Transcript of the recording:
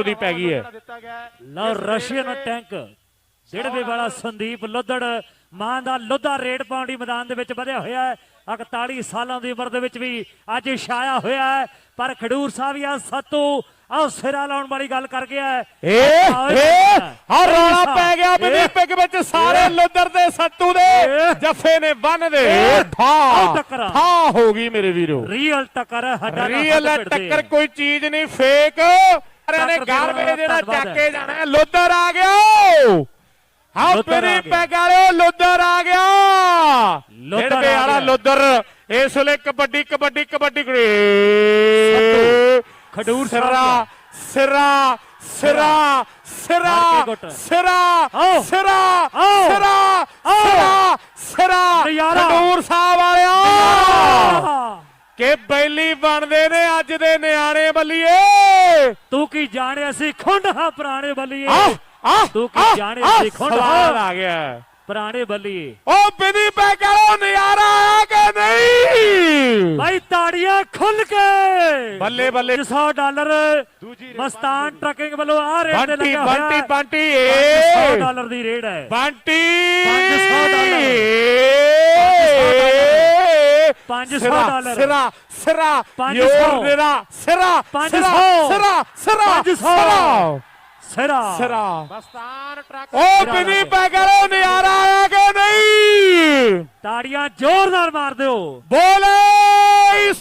ਮਿੱਤਰੋ ਦੀ ਪੈ ਗਈ ਹੈ ਲਓ ਰਸ਼ੀਅਨ ਟੈਂਕ ਜਿਹੜੇ ਵਾਲਾ ਸੰਦੀਪ ਲੁੱਧੜ ਮਾਂ ਦਾ ਲੁੱਧਾ ਰੇਡ ਪਾਉਂਦੀ ਮੈਦਾਨ ਦੇ ਵਿੱਚ ਵਧਿਆ ਹੋਇਆ ਹੈ 41 ਸਾਲਾਂ ਦੀ ਉਮਰ ਦੇ ਵਿੱਚ ਵੀ ਅੱਜ ਛਾਇਆ ਹੋਇਆ ਹੈ ਪਰ ਖਡੂਰ ਸਾਹਿਬ ਆ ਸੱਤੂ ਆਹ ਸਿਰਾ ਲਾਉਣ ਵਾਲੀ ਗੱਲ ਕਰ ਗਿਆ ਹੈ ਏ ਆ ਰੌਲਾ ਪੈ ਗਿਆ ਬਦੀਪਕ ਵਿੱਚ ਸਾਰੇ ਲੁੱਦਰ ਦੇ ਸੱਤੂ ਦੇ। ਜੱਫੇ ਨੇ ਬੰਨ ਦੇ। ਠਾ। ਠਾ ਹੋ ਗਈ ਮੇਰੇ ਵੀਰੋ ਰੀਅਲ ਟੱਕਰ ਹੈ, ਹੱਡਾਂ ਨਾਲ ਰੀਅਲ ਟੱਕਰ ਆ। ਕੋਈ ਚੀਜ਼ ਨਹੀਂ ਫੇਕ ਸਾਰਿਆਂ ਨੇ ਟੱਕਰ ਦੇ ਗਾਲ ਮੇਰੇ ਜਿਹੜਾ ਧੰਨਵਾਦ ਚੱਕ ਕੇ ਜਾਣਾ ਹੈ, ਲੁੱਦਰ ਆ ਗਿਆ ਹਾਂ ਲੁੱਧਰ ਆ ਬਦੀਪਕ ਗਿਆ। ਵਾਲੇ ਲੁੱਦਰ ਆ ਗਿਆ ਲੁੱਧਰ ਜਿਹੜੇ ਆ ਵਾਲਾ ਗਿਆ। ਲੁੱਦਰ ਇਸ ਵੇਲੇ ਕਬੱਡੀ ਕਬੱਡੀ ਕਬੱਡੀ ਕਰੇ ਖਡੂਰ ਸਾਹਿਬ ਸਿਰਾ ਦਾ। ਸਿਰਾ ਸਿਰਾ ਸਿਰਾ ਮਾਰ ਕੇ ਗੁੱਟ। ਸਿਰਾ ਆਓ। ਸਿਰਾ ਆਓ। ਸਿਰਾ ਆਓ। ਸਿਰਾ ਸਿਰਾ ਨਜ਼ਾਰਾ। ਖਡੂਰ ਸਾਹਿਬ ਵਾਲਿਆ ਆਹ! ਕਿ ਬੈਲੀ ਬਣਦੇ ਨੇ ਅੱਜ ਦੇ ਨਿਆਣੇ ਬੱਲੀਏ। ਤੂੰ ਕੀ ਜਾਣਿਆ ਸੀ ਖੁੰਡ ਹਾਂ ਪੁਰਾਣੇ ਬੱਲੀਏ? ਤੂੰ ਕੀ ਆਹ, ਜਾਣੇ ਆਹ, ਸੀ ਖੁੰਡ ਸਵਾਦ ਹਾਂ। ਆ ਗਿਆ। ਪੁਰਾਣੇ ਬੱਲੀਏ? ਉਹ ਬਿਦੀ ਪੈ ਕਰੋ ਨਜ਼ਾਰਾ ਆਇਆ ਕਿ ਨਹੀਂ। ਭਾਈ ਤਾੜੀਆਂ ਖੁੱਲ ਕੇ। ਬੱਲੇ ਬੱਲੇ। 100 ਡਾਲਰ ਮਸਤਾਨ ਟਰਕਿੰਗ ਵੱਲੋਂ ਆ ਰੇਟ ਤੇ ਲੱਗਾ ਹੋਇਆ। ਬੰਟੀ। ਬੰਟੀ 100 ਏ। ਡਾਲਰ ਦੀ ਰੇਟ ਹੈ। ਬੰਟੀ। 500 ਡਾਲਰ। 500 ਸਿਰਾ, ਡਾਲਰ। ਸਿਰਾ ਸਿਰਾ 500 ਯੋਰ ਮੇਰਾ ਸਿਰਾ 500 ਸਿਰਾ ਸਿਰਾ 500 ਸਿਰਾ। ਸਿਰਾ। ਮਸਤਾਨ ਟਰੱਕ ਉਹ ਬਿਨੀ ਪੈ ਕਰੋ ਨਜ਼ਾਰਾ ਆਇਆ ਕਿ ਨਹੀਂ? ਤਾੜੀਆਂ ਜ਼ੋਰਦਾਰ ਮਾਰ ਦਿਓ। ਬੋਲੇ